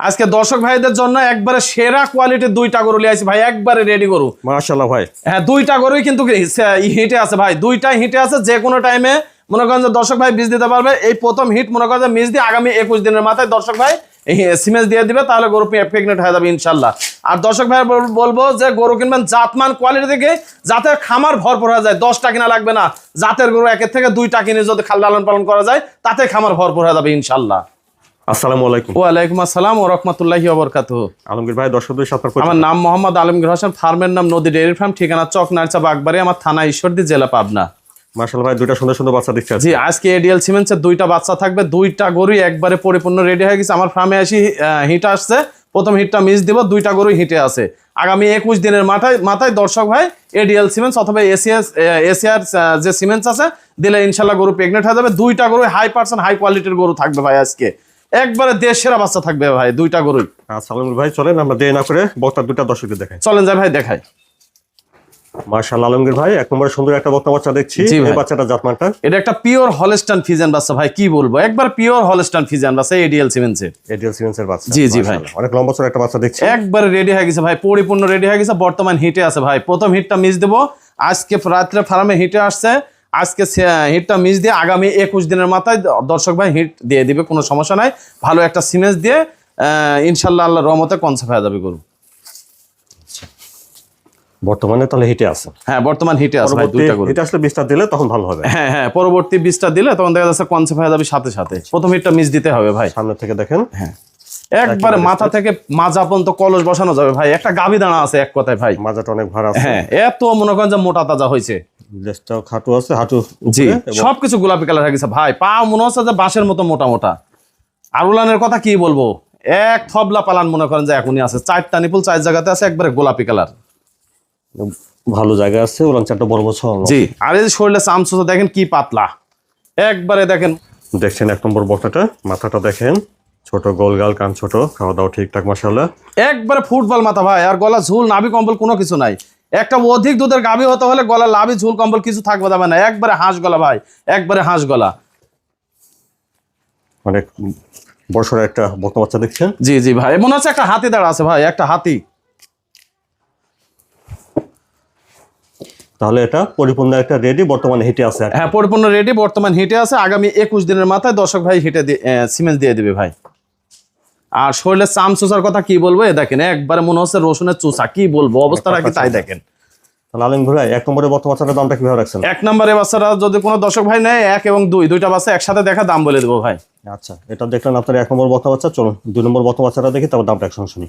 আজকে দর্শক ভাইদের জন্য একবারে সেরা কোয়ালিটির দুইটা গরু লিয়ে আসি। ভাই একবারে রেডি গরু। মাশাল্লাহ ভাই। হ্যাঁ দুইটা গরুই কিন্তু হিটে আছে ভাই। দুইটাই হিটে আছে যে কোনো টাইমে মনে করেন যে দর্শক ভাই বীজ দিতে পারবে। এই প্রথম হিট মনে করেন যে মিস দিয়ে আগামী একুশ দিনের মাথায় দর্শক ভাই সিমেন্স দিয়ে দিবে তাহলে গরু প্রেগনেন্ট হয়ে যাবে ইনশাল্লাহ আর দর্শক ভাই বলব যে গরু কিনবেন জাতমান কোয়ালিটি থেকে যাতে খামার ভরপুর হয়ে যায়। দশটা কিনা লাগবে না। জাতের গরু একের থেকে দুইটা কিনে যদি খাল লালন পালন করা যায় তাতে খামার ভরপুর হয়ে যাবে ইনশাল্লাহ আসসালামু আলাইকুম। ওয়ালাইকুম আসসালাম ও রহমতুল্লাহি ওবরকাতুহ আলমগীর ভাই দর্শকদের সাথে আমার নাম মোহাম্মদ আলমগীর হোসেন ফার্মের নাম নদী ডেয়ারি ফার্ম ঠিকানা চক নারচা বাগবাড়ি আমার থানা ঈশ্বরদী জেলা পাবনা। ভাই দুইটা সুন্দর সুন্দর বাচ্চা দেখতে জি আজকে এডিএল দুইটা বাচ্চা থাকবে দুইটা গরুই একবারে পরিপূর্ণ রেডি হয়ে গেছে। আমার ফার্মে আসি হিট আসছে। প্রথম হিটটা মিস দিব দুইটা গরুই হিটে আছে। আগামী একুশ দিনের মাথায় মাথায় দর্শক ভাই এডিএল সিমেন্টস অথবা এসিএস এসিআর যে সিমেন্টস আছে দিলে ইনশাল্লাহ গরু প্রেগনেন্ট হয়ে যাবে। দুইটা গরু হাই পার্সেন্ট হাই কোয়ালিটির গরু থাকবে ভাই আজকে। একবারে দেশ সেরা বাচ্চা থাকবে ভাই দুইটা গরুই। আচ্ছা ভাই চলেন আমরা দেরি না করে বক্তার দুইটা দর্শকদের দেখাই। চলেন যাই ভাই দেখাই। মাশাল্লাহ আলমগীর ভাই এক নম্বরে সুন্দর একটা বক্তা বাচ্চা দেখছি এই বাচ্চাটা জাতমানটা। এটা একটা পিওর হলস্টান ফিজেন বাচ্চা ভাই কি বলব? একবার পিওর হলস্টান ফিজেন বাচ্চা এডিএল সিমেন্টসের এডিএল সিমেন্সের বাচ্চা জি, জি ভাই। অনেক লম্বা চড়া একটা বাচ্চা দেখছি। একবারে রেডি হয়ে গেছে ভাই পরিপূর্ণ রেডি হয়ে গেছে বর্তমান হিটে আছে ভাই। প্রথম হিটটা মিস দেবো আজকে রাত্রে ফার্মে হিটে আসছে আজকে হিটটা মিস দিয়ে আগামী একুশ দিনের মাথায় দর্শক ভাই হিট দিয়ে দিবে কোনো সমস্যা নাই। ভালো একটা সিমেন্স দিয়ে ইনশাল্লাহ আল্লাহ রহমতে কনসেপ্ট হয়ে যাবে গরু। বর্তমানে তাহলে হিটে আছে। হ্যাঁ বর্তমান হিটে আছে ভাই দুইটা গরু। হিটে আসলে বিস্তার দিলে তখন ভালো হবে। হ্যাঁ হ্যাঁ পরবর্তী বীজটা দিলে তখন দেখা যাচ্ছে কনসেপ্ট হয়ে যাবে সাথে সাথে। প্রথম হিটটা মিস দিতে হবে ভাই। সামনে থেকে দেখেন। হ্যাঁ। একবারে মাথা থেকে মাজা পর্যন্ত কলস বসানো যাবে ভাই। একটা গাভি দাঁড়া আছে এক কথায় ভাই। মাজাটা অনেক ভাড়া হ্যাঁ এত মনে করেন যে মোটা তাজা হয়েছে। খাটু আছে হাঁটু জি সবকিছু গোলাপি কালার হয়ে গেছে। ভাই পা মনে হচ্ছে যে বাঁশের মতো মোটা মোটা। আর উলানের কথা কি বলব? এক থবলা পালান মনে করেন যে এখনই আছে। চারটা নিপুল চার জায়গাতে আছে একবারে গোলাপি কালার। ভালো জায়গা আছে ওলান চারটা বড় বছর জি আর এই শরীরে চামচুচা দেখেন কি পাতলা। একবারে দেখেন। দেখছেন এক নম্বর বক্তাটা? মাথাটা দেখেন। ছোট গোল গাল কান ছোট খাওয়া দাওয়া ঠিকঠাক মাসাল্লাহ একবারে ফুটবল মাথা ভাই। আর গলা ঝুল নাভি কম্বল কোনো কিছু নাই। একটা অধিক দুধের গাভি হতে হলে গলা লাভি ঝুল কম্বল কিছু থাকবে যাবে না। একবারে হাঁস গলা ভাই একবারে হাঁস গলা। অনেক বড়সড় একটা বক্তা বাচ্চা দেখছেন? জি জি ভাই মনে আছে একটা হাতি দাঁড়া আছে ভাই একটা হাতি। তাহলে এটা পরিপূর্ণ একটা রেডি বর্তমানে হিটে আছে হ্যাঁ পরিপূর্ণ রেডি বর্তমান হিটে আছে। আগামী একুশ দিনের মাথায় দর্শক ভাই হিটে সিমেন্ট দিয়ে দিবে ভাই। আর শরীরের চাম চুষার কথা কি বলব? এ দেখেন একবারে মনে হচ্ছে রসুনের চুষা। কি বলব? অবস্থাটা কি তাই দেখেন। আলিম ভাই এক নম্বরে বর্তমান বাচ্চাটার দামটা কীভাবে রাখছেন? এক নম্বরে বাচ্চারা যদি কোনো দর্শক ভাই নেয় এক এবং দুই দুইটা বাচ্চা একসাথে দেখা দাম বলে দেবো ভাই। আচ্ছা এটা দেখলেন আপনার এক নম্বর বর্তমান বাচ্চা। চলুন দুই নম্বর বর্তমান বাচ্চাটা দেখি তারপর দামটা একসঙ্গে শুনি।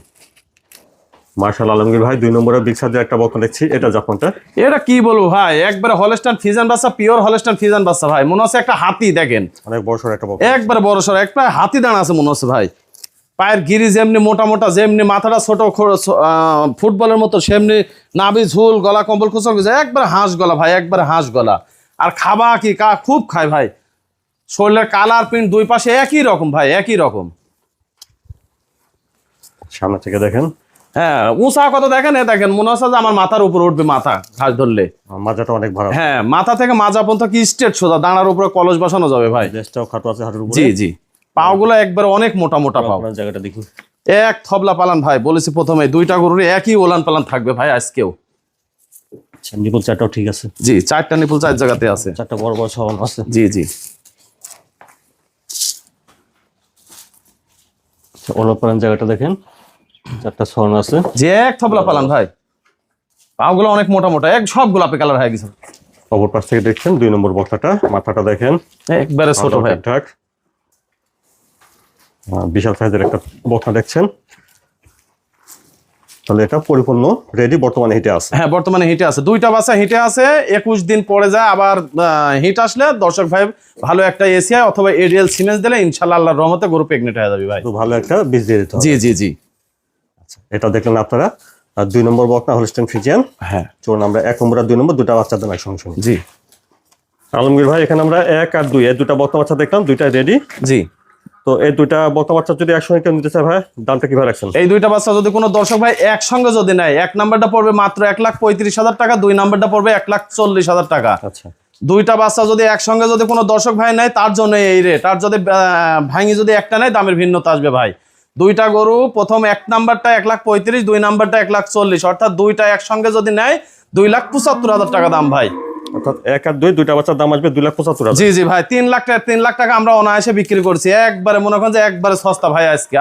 মার্শাল আলমগীর ভাই দুই বিগ সাইজের একটা দেখছি এটা জাপানটা এটা কি বলব ভাই? একবারে হলস্টান ফিজান বাচ্চা পিওর হলস্টান ফিজান বাচ্চা ভাই। মনে হচ্ছে একটা হাতি দেখেন। অনেক বড়সড় একটা একবারে বড় সড় একটা হাতি দাঁড়া আছে মনে হচ্ছে ভাই। পায়ের গিরি যেমনি মোটা মোটা যেমনি মাথাটা ছোট ফুটবলের মতো সেমনি নাভি ঝুল গলা কম্বল গেছে একবারে হাঁস গলা ভাই একবারে হাঁস গলা। আর খাবা কি? কা খুব খায় ভাই। শরীরের কালার প্রিন্ট দুই পাশে একই রকম ভাই একই রকম। সামনে থেকে দেখেন। হ্যাঁ উঁচা কত দেখেন? দেখেন মনে হচ্ছে যে আমার মাথার উপর উঠবে মাথা ঘাস ধরলে। মাজাটা অনেক ভাড়া হ্যাঁ মাথা থেকে মাজা পর্যন্ত কি স্ট্রেট সোজা দাঁড়ার উপরে কলস বসানো যাবে ভাই। লেজটাও খাটু আছে হাঁটুর উপরে। জি জি। পাওগুলো একবার অনেক মোটা মোটা পাও। জায়গাটা দেখুন। এক থবলা পালান ভাই বলেছি প্রথমে দুইটা গরুর একই ওলান পালান থাকবে ভাই আজকেও। আচ্ছা নিপুল চারটাও ঠিক আছে। জি চারটা নিপুল চার জায়গাতে আছে। চারটা বড় বড় ছড়ানো আছে। জি জি। অনুপ্রাণ জায়গাটা দেখেন। চারটা আছে। যে এক থবলা পালান ভাই। অনেক মোটা মোটা এক সব গোলাপি কালার হয়ে গেছে। অপর পাশ থেকে দেখছেন দুই নম্বর বক্তাটা মাথাটা দেখেন। একবারে ছোট ভাই। ঠিকঠাক। বিশাল সাইজের একটা বক্তা দেখছেন। তাহলে এটা পরিপূর্ণ রেডি বর্তমানে হিটে আছে। হ্যাঁ বর্তমানে হিটে আছে। দুইটা বাচ্চা হিটে আছে একুশ দিন পরে যায় আবার হিট আসলে দর্শক ভাই ভালো একটা এসিআই অথবা এরিয়াল সিমেন্স দিলে ইনশাল্লাহ আল্লাহর রহমতে গরু প্রেগনেন্ট হয়ে যাবে ভাই। ভালো একটা বীজ দিয়ে দিতে জি জি জি। এটা দেখলেন আপনারা। আর দুই নম্বর বক্তা হলস্টেন ফিজিয়ান হ্যাঁ। চলুন আমরা এক নম্বর আর দুই নম্বর দুটা বাচ্চা দেন একসঙ্গে শুনি। জি। আলমগীর ভাই এখানে আমরা এক আর দুই এই দুটা বক্তা বাচ্চা দেখলাম দুইটা রেডি জি। তো এই দুইটা বক্তা বাচ্চা যদি একসঙ্গে কেউ নিতে চায় ভাই দামটা কীভাবে রাখছেন? এই দুইটা বাচ্চা যদি কোনো দর্শক ভাই একসঙ্গে যদি নেয় এক নাম্বারটা পড়বে মাত্র এক লাখ পঁয়ত্রিশ হাজার টাকা দুই নাম্বারটা পড়বে এক লাখ চল্লিশ হাজার টাকা। আচ্ছা। দুইটা বাচ্চা যদি একসঙ্গে যদি কোনো দর্শক ভাই নেয় তার জন্য এই রেট আর যদি ভাঙি যদি একটা নেয় দামের ভিন্নতা আসবে ভাই। দুইটা গরু প্রথম এক নাম্বারটা এক লাখ পঁয়ত্রিশ দুই নাম্বারটা এক লাখ চল্লিশ। অর্থাৎ দুইটা একসঙ্গে যদি নেয় দুই লাখ পঁচাত্তর হাজার টাকা দাম ভাই। এক আর দুই, দুইটা বাচ্চার দাম দুই লাখ পঁচাত্তর জি জি, ভাই, তিন লাখ তিন লাখ টাকা আমরা অনায়াসে বিক্রি করছি। একবারে মনে করেন যে একবারে সস্তা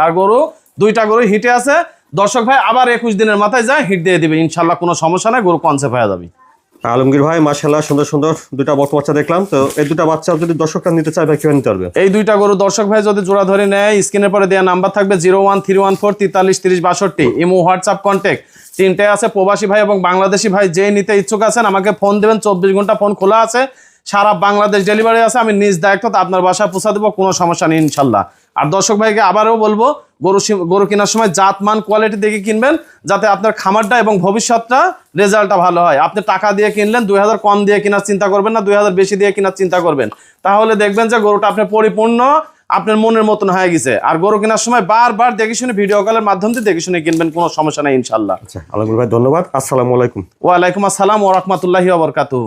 আর গরু, দুইটা গরু হিটে আছে। দর্শক ভাই, আবার একুশ দিনের মাথায় যায় হিট দিয়ে দিবে। ইনশাল্লাহ কোনো সমস্যা নাই, গরু কনসেপ্ট হয়ে যাবে। আলমগীর ভাই মাসাল্লাহ সুন্দর সুন্দর দুটা বক বাচ্চা দেখলাম। তো এই দুটা বাচ্চা যদি দর্শকরা নিতে চায়, ভাই, কীভাবে নিতে পারবে? এই দুইটা গরু দর্শক ভাই যদি জোড়া ধরে নেয়, স্ক্রিনের পরে দেওয়া নাম্বার থাকবে zero one three one four তেতাল্লিশ তিরিশ বাষট্টি। Imo WhatsApp contact. তিনটে আছে প্রবাসী ভাই এবং বাংলাদেশি ভাই যে নিতে ইচ্ছুক আছেন, আমাকে ফোন দেবেন, চব্বিশ ঘণ্টা ফোন খোলা আছে। সারা বাংলাদেশ ডেলিভারি আছে আমি নিজ দায়িত্ব আপনার বাসায় পৌঁছা দেবো কোনো সমস্যা নেই ইনশাল্লাহ। আর দর্শক ভাইকে আবারও বলব গরু গরু কেনার সময় জাত মান কোয়ালিটি দেখে কিনবেন যাতে আপনার খামারটা এবং ভবিষ্যৎটা রেজাল্টটা ভালো হয়। আপনি টাকা দিয়ে কিনলেন দুই হাজার কম দিয়ে কেনার চিন্তা করবেন না দুই হাজার বেশি দিয়ে কেনার চিন্তা করবেন। তাহলে দেখবেন যে গরুটা আপনার পরিপূর্ণ আপনার মনের মতন হয়ে গেছে। আর গরু কেনার সময় বারবার দেখে শুনে ভিডিও কলের মাধ্যম দিয়ে দেখে শুনে কিনবেন কোনো সমস্যা নেই ইনশাল্লাহ। আচ্ছা আলমগীর ভাই ধন্যবাদ। আসসালামু আলাইকুম। ওয়ালাইকুম আসসালাম ও রহমতুল্লাহি ওবরকাতুহ